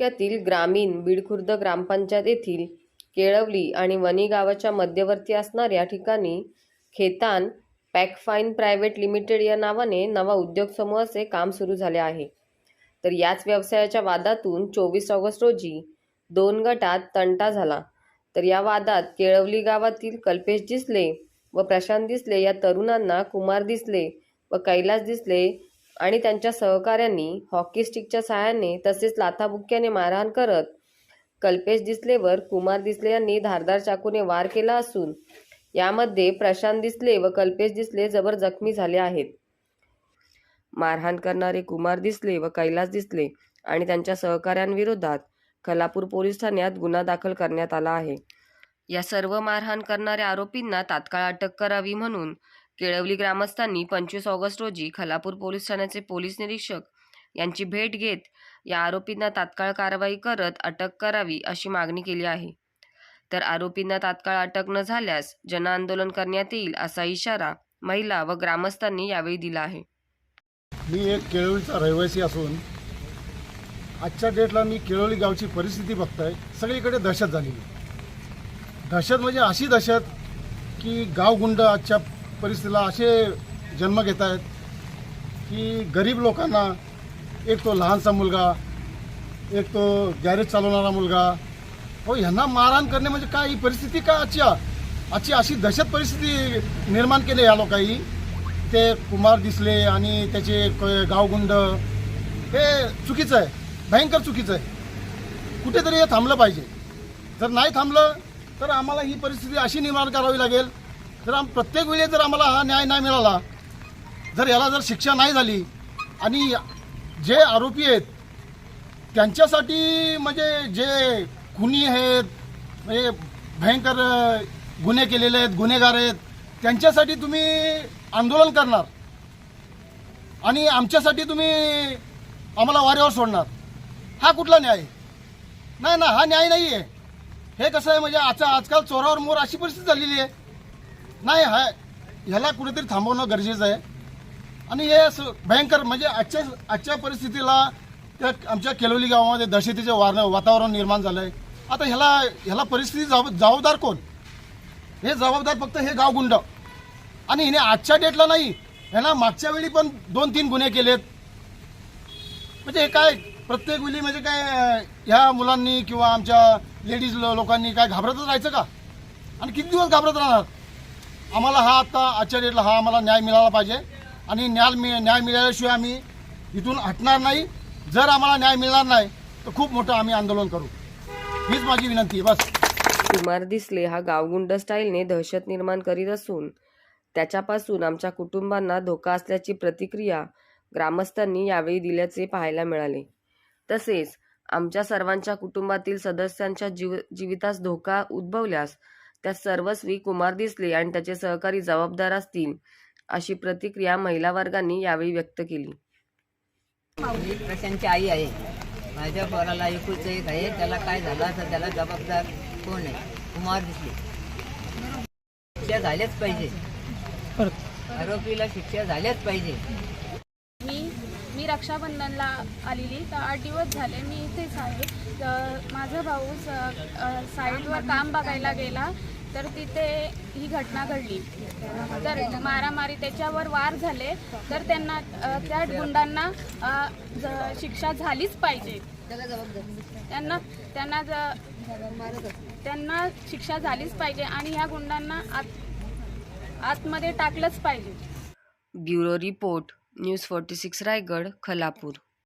तालुक्यातील ग्रामीण बिडखुर्द ग्रामपंचायत येथील केळवली आणि वणी गावाच्या मध्यवर्ती असणाऱ्या ठिकाणी खेतान पॅकफाईन प्रायव्हेट लिमिटेड या नावाने नवा उद्योग समूहाचे काम सुरू झाले आहे. तर याच व्यवसायाच्या वादातून चोवीस ऑगस्ट रोजी दोन गटात तंटा झाला. तर या वादात केळवली गावातील कल्पेश जिसले व प्रशांत दिसले या तरुणांना कुमार दिसले व कैलास दिसले आणि त्यांच्या सहकाऱ्यांनी हॉकी स्टिकच्या सहाय्याने तसेच लाथाबुक्क्याने मारहाण करत कल्पेश दिसलेवर कुमार दिसले यांनी धारदार चाकूने वार केला असून यामध्ये प्रशांत दिसले व कल्पेश दिसले जबर जखमी झाले आहेत. मारहाण करणारे कुमार दिसले व कैलास दिसले आणि त्यांच्या सहकाऱ्यांविरोधात खलापूर पोलीस ठाण्यात गुन्हा दाखल करण्यात आला आहे. या सर्व मारहाण करणाऱ्या आरोपींना तात्काळ अटक करावी म्हणून केळवली ग्रामस्थांनी पंचवीस ऑगस्ट रोजी खलापूर पोलीस ठाण्याचे पोलीस निरीक्षक यांची भेट घेत या आरोपींना तात्काळ कारवाई करत अटक करावी अशी मागणी केली आहे. तर आरोपींना तात्काळ अटक न झाल्यास जनआंदोलन करण्यात येईल असा इशारा महिला व ग्रामस्थांनी यावेळी दिला आहे. मी एक केळवलीचा रहिवासी असून आजच्या डेटला मी केळवली गावची परिस्थिती बघताय. सगळीकडे दहशत झालेली आहे. दहशत म्हणजे अशी दहशत की गावगुंड आजच्या परिस्थितीला असे जन्म घेत आहेत की गरीब लोकांना एक तो लहानसा मुलगा एक तो गॅरेज चालवणारा मुलगा हो ह्यांना मारहाण करणे म्हणजे काय? ही परिस्थिती काय आजची आजची अशी दहशत परिस्थिती निर्माण केली या लोकांनी? ते कुमार दिसले आणि त्याचे गावगुंड हे चुकीचं आहे भयंकर चुकीचं आहे. कुठेतरी हे थांबलं पाहिजे. जर नाही थांबलं तर आम्हाला ही परिस्थिती अशी निर्माण करावी लागेल. जर आम प्रत्येक वेळी जर आम्हाला हा न्याय नाही मिळाला जर याला जर शिक्षा नाही झाली आणि जे आरोपी आहेत त्यांच्यासाठी म्हणजे जे खुनी आहेत म्हणजे भयंकर गुन्हे केलेले आहेत गुन्हेगार आहेत त्यांच्यासाठी तुम्ही आंदोलन करणार. आणि आमच्यासाठी तुम्ही आम्हाला वाऱ्यावर सोडणार. हा कुठला न्याय? नाही ना हा न्याय नाही आहे हे कसं आहे म्हणजे आज आजकाल चोरावर मोर अशी परिस्थिती झालेली आहे. नाही हा ह्याला कुठेतरी थांबवणं गरजेचं आहे. आणि हे असं भयंकर म्हणजे आजच्या आजच्या परिस्थितीला त्या आमच्या केलोली गावामध्ये दहशतीचे वार वातावरण निर्माण झालं आहे आता ह्याला ह्याला परिस्थिती जबाब जबाबदार कोण? हे जबाबदार फक्त हे गावगुंड आणि हिने आजच्या डेटला नाही ह्याला मागच्या वेळी पण दोन तीन गुन्हे केलेत. म्हणजे हे काय प्रत्येक वेळी म्हणजे काय ह्या मुलांनी किंवा आमच्या लेडीज लोकांनी काय घाबरतच राहायचं का? आणि किती दिवस घाबरत राहणार? आम्हाला हा आता आजच्या डेटला हा आम्हाला न्याय मिळाला पाहिजे. आणि न्याय मिळ न्याय मिळाल्याशिवाय आम्ही इथून हटणार नाही. जर आम्हाला न्याय मिळणार नाही तर खूप मोठं आम्ही आंदोलन करू. हीच माझी विनंती आहे बस. कुमार दिसले हा गावगुंड स्टाईलने दहशत निर्माण करीत असून त्याच्यापासून आमच्या कुटुंबांना धोका असल्याची प्रतिक्रिया ग्रामस्थांनी यावेळी दिल्याचे पाहायला मिळाले. तसेच आमच्या सर्वांच्या कुटुंबातील सदस्यांच्या जीव जीवितास धोका उद्भवल्यास त्या सर्वस्वी कुमार दिसले आणि त्याचे सहकारी जबाबदार असतील अशी प्रतिक्रिया महिला वर्गांनी यावेळी व्यक्त केली. मी प्रशांतची आई आहे. माझ्या पोराला एकूच एक आहे. त्याला काय झालं तर त्याला जबाबदार कोण आहे? कुमार दिसले. शिक्षा झाल्याच पाहिजे. आरोपीला शिक्षा झाल्याच पाहिजे. रक्षाबंधनला आलेली तर आठ दिवस झाले मी इथेच आहे. तर माझा भाऊ स- साईडवर साईटवर काम बघायला गेला तर तिथे ही घटना घडली. तर मारामारी त्याच्यावर वार झाले तर त्यांना त्या गुंडांना ज- शिक्षा झालीच पाहिजे. त्यांना त्यांना ज- त्यांना शिक्षा झालीच पाहिजे आणि ह्या गुंडांना आत आतमध्ये टाकलंच पाहिजे. Bureau report. News forty six Raigad Khalapur.